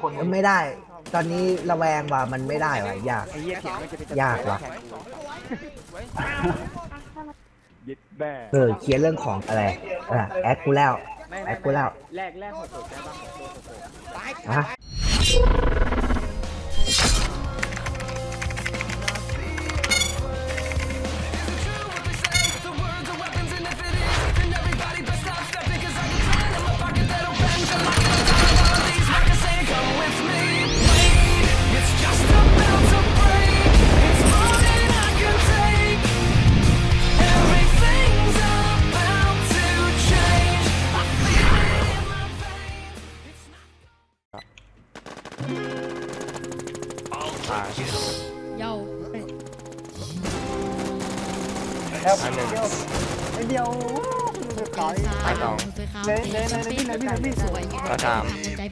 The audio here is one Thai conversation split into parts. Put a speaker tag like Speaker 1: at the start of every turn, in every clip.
Speaker 1: คน
Speaker 2: ไม่ได้ ตอนนี้ระแวงว่ามันไม่ได้ว่ะยาก
Speaker 1: ไอ้เหี้ยเถียงมันจะเป็น
Speaker 2: ยากว่ะ
Speaker 1: ยึดแบ่
Speaker 2: เออเคลียร์เรื่องของอะไรอะแอดกูแล้ว แอดกูแล้ว
Speaker 1: แรกแรกหกหกได้ป่ะหกห กหก
Speaker 2: ฮะ
Speaker 3: เย้า
Speaker 1: อันหนึ่ง
Speaker 4: ไอเดียวขอ
Speaker 3: สาวสวยขาวเป็นเป็นเป็นสวย
Speaker 1: ก็ตาม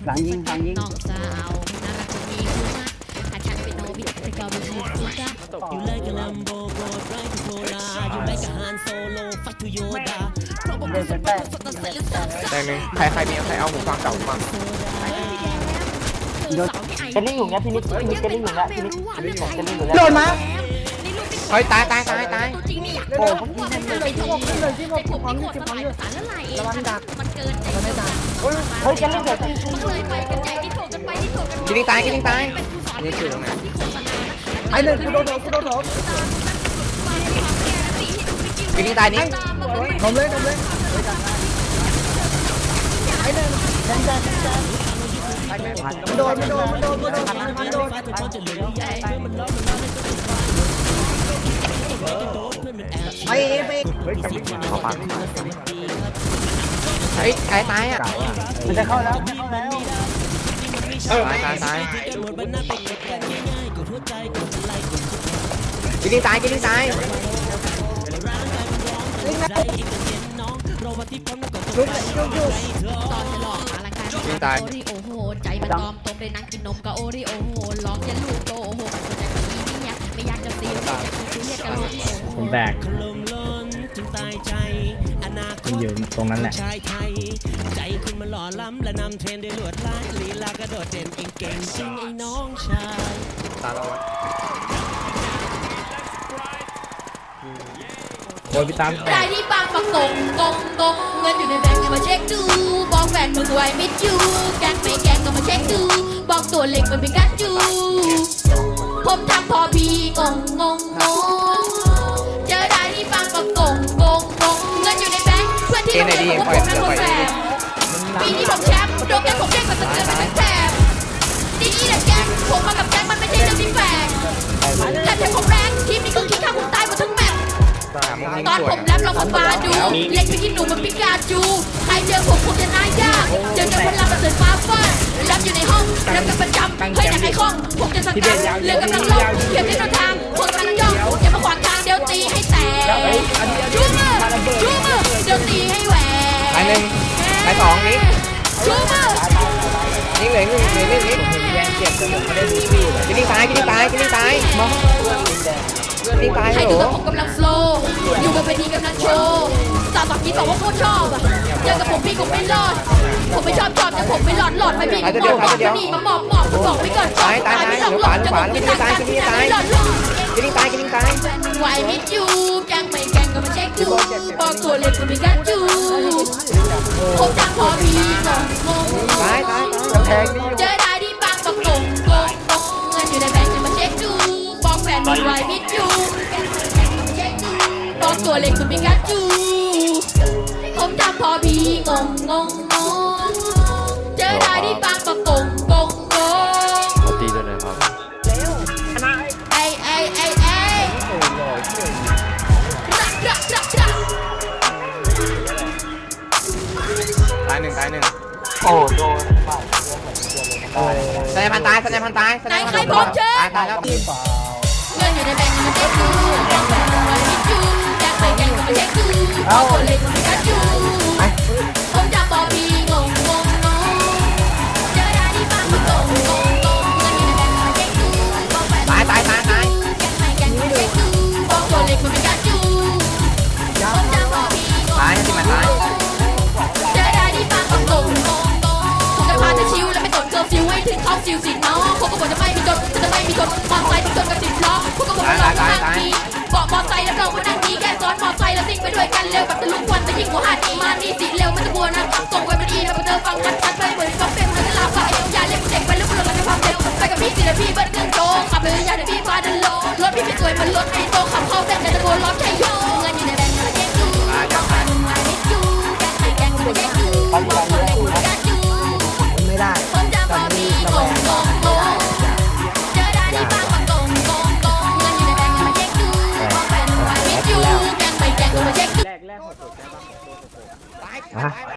Speaker 4: หลังยิงหลังยิง
Speaker 3: น้องสาวน่ารักจะมีคู่ชักอาจารย์เป็นโนบิแต่ก็ไม่ใช่คู่ชัก
Speaker 5: You like a Lambo, go drive to Pola. You like a Han Solo, fight to Yoda.
Speaker 4: เดินเป็นแป้ง
Speaker 1: แรงหนึ่งใครใครมีใครเอาหูฟังเก่ามา
Speaker 3: จะลิ่งอยู่เนี้ยพี่นิดพี่นิดจะลิ่งอยู่เนี้ยพี่นิดจะลิ่งอยู่จะลิ่งอยู่เนี้ย
Speaker 4: โดนมา
Speaker 1: เฮ้ยตายตายตายตาย
Speaker 3: ตัวจริงนี่อยาก
Speaker 4: โอ้เมื่อกี้นั่นเลยที่บอกเลยที่บอก
Speaker 3: ผม
Speaker 4: ฟัง
Speaker 3: ไม่
Speaker 4: ที่
Speaker 3: กด
Speaker 4: ฟั
Speaker 3: ส
Speaker 4: ง
Speaker 3: ลาย
Speaker 4: อยู่
Speaker 3: สารละลายเอง
Speaker 4: ระวังดัก
Speaker 3: มันเกินใจ
Speaker 4: ระวังดัก
Speaker 3: เฮ้ยจะเล่นแบบมันเลยไปกันใหญ่ที่โถกันไปที่โถกัน
Speaker 1: กินตายกินตาย
Speaker 3: นี่คือตรงไหน
Speaker 4: ไอหนึ่งกูโดนโดนกูโดนโดน
Speaker 1: กินตายนี่
Speaker 4: นมเลยนมเลยไอหนึ่งแดงแดงแดงมัน โดนมันโดนมันโดนมันโดนมันโดน
Speaker 5: Fight to punch it, little guy.
Speaker 2: ไอ้ไอ้
Speaker 1: ตายอะ
Speaker 4: มันจะเข้าแล้ว
Speaker 1: ตายตายตาย
Speaker 5: หมดบรรณาเป็นกันง่
Speaker 1: ตายกินตาย
Speaker 5: ใจอีกเย็นน้องรอวันที่พ้นมันก็
Speaker 4: จุ๊บจุ๊บ จุ๊บ
Speaker 3: ตอนจะหลอกมาละกันโอริโอโห ใจมันตอมตมเลยนั่งกินนมกับโอริโอโหลองจะลูกโตโหมันใจมันอีนี่ไม่อยากจะซีไม่อยากจะซีเรียสกับโอริโอโห
Speaker 6: ผมแบก
Speaker 5: ขลมล้นถึงตายใจอนาค
Speaker 6: มัน
Speaker 5: ต
Speaker 6: อยู่ตรงนั้นแหละ
Speaker 5: ชายไทยใจคุณมันหล่อล้ำและนำเทรนด้วยลวดลายลีลากระโดดเด่นเก่งๆจริงไอ้น้องชาย
Speaker 1: ตายแล้ววะ
Speaker 6: โอ้ยพี่ตามแบ
Speaker 3: ได้
Speaker 6: ก
Speaker 3: ที่บางประกงกงกง บอกแฟนมึงไว้ไม่จูแกงไม่แกงก็มาเช็คดูบอกตัวเล็กมันเป็นกัดจูผมทำพอพีงงงงงงเจอได้ที่บางประกงกงกงเงินอยู่ในแบงก์เพื่อนที่โรงเรียนของผมนั้นคนแสบปีนี้ผมแชมป์โดนแกงผมเด้งกว่าสะเทือนไปทั้งแถบนี่นี่แหละแกงผมมากับแกงมันไม่ใช่เรื่องที่แปลกแต่แทงผมแรงทีมนี้ก็คิดฆ่าผมตายหมดทั้งแมป
Speaker 1: มึงยิง
Speaker 3: ตอนผมแรปลองผมมาดู เล็กไปที่หนูมันปิกาจู ใครเจอผมคงจะน่ายา คล่องผมจะสังกัดเรือกำลังล่องเขียนที่ทางคนกำลังย่องอย่ามาขวางทางเดี๋ยวตีให้แตกชูมือชูมือเดี๋ยวตีให้แหวก
Speaker 1: ตายหนึ่งตายสองนี่
Speaker 3: ชูมือ
Speaker 1: นี่เหลือหนึ่งเหลือหนึ่งนี่
Speaker 2: แดงเจ็บจนผมไม่ได้ดูพี่เลย
Speaker 1: กินตายกินตายกินตายกินตาย
Speaker 3: ใคร
Speaker 1: เหร
Speaker 3: ดู
Speaker 1: อ
Speaker 3: ว่าผมกำลังโฟล์อยู่บนเวทีกำลังโชว์ สาวสองคิดบอกว่าโคตรชอบอะเจอกับผมพี่คงไม่รอด ผมไม่ชอบชอบแต่ผมไม่หลอดหลอดไปพี่ก็บอกบอกจะหนีมาหมอบหมอบก็บอกไม่เกิดไม่หลอกหลอนจะผมไม่ตายกันที่ไหนหลอดหลอด
Speaker 1: กินตายกินตาย
Speaker 3: ไหวไม่จูแกงไม่แกงก็มาเช็คดูบอกตัวเล็กก็ไม่กัดจูผมทำพอพีงงงง
Speaker 1: ตายตาย
Speaker 4: แทงนี่
Speaker 3: เจอได้ที่บางประกงกงกงเงินอยู่ในแบงค์จะมาเช็คดูบอกแฟนมีไหวไม่จูบอกตัวเล็กก็ไม่กัดจูผมทำพอพี งงงงงเจอได้ที่บางปะกงกงกง
Speaker 1: ขอตีด้วยน่อยครับ
Speaker 3: ไอไอไอไอรักรักรักรัก
Speaker 1: ตายหนึ่งตายหนึ่ง
Speaker 4: โอ้โดนแส
Speaker 1: นายพันตายแสนายพันตายแสนายพันตายตายตายแล้ว
Speaker 3: เงินอยู่ในแบงค์มันเช็คดูแบงค์มันไว้ไม่จูแบงค์ไปแบงค์ก็มาเช็คดูเอาตัวเล็กมันไม่กัดจู ที่บางประกงงงงผมจะพาเธอชิวและไม่สนเกิร์ลซิวสิน้องพวกก็บอกจะไม่มีจนจะไม่มีจนมอไซค์ที่จนกับสิบล้อพวกก็บอกว่าเราห้างทีบอกมอไซค์แล้วเราก็นั่งดีแค่ซ้อนมอไซค์แล้วซิ่งไปด้วยกันเร็วแบบตะลุกควันแต่ยิ่งกว่าห้าทีมา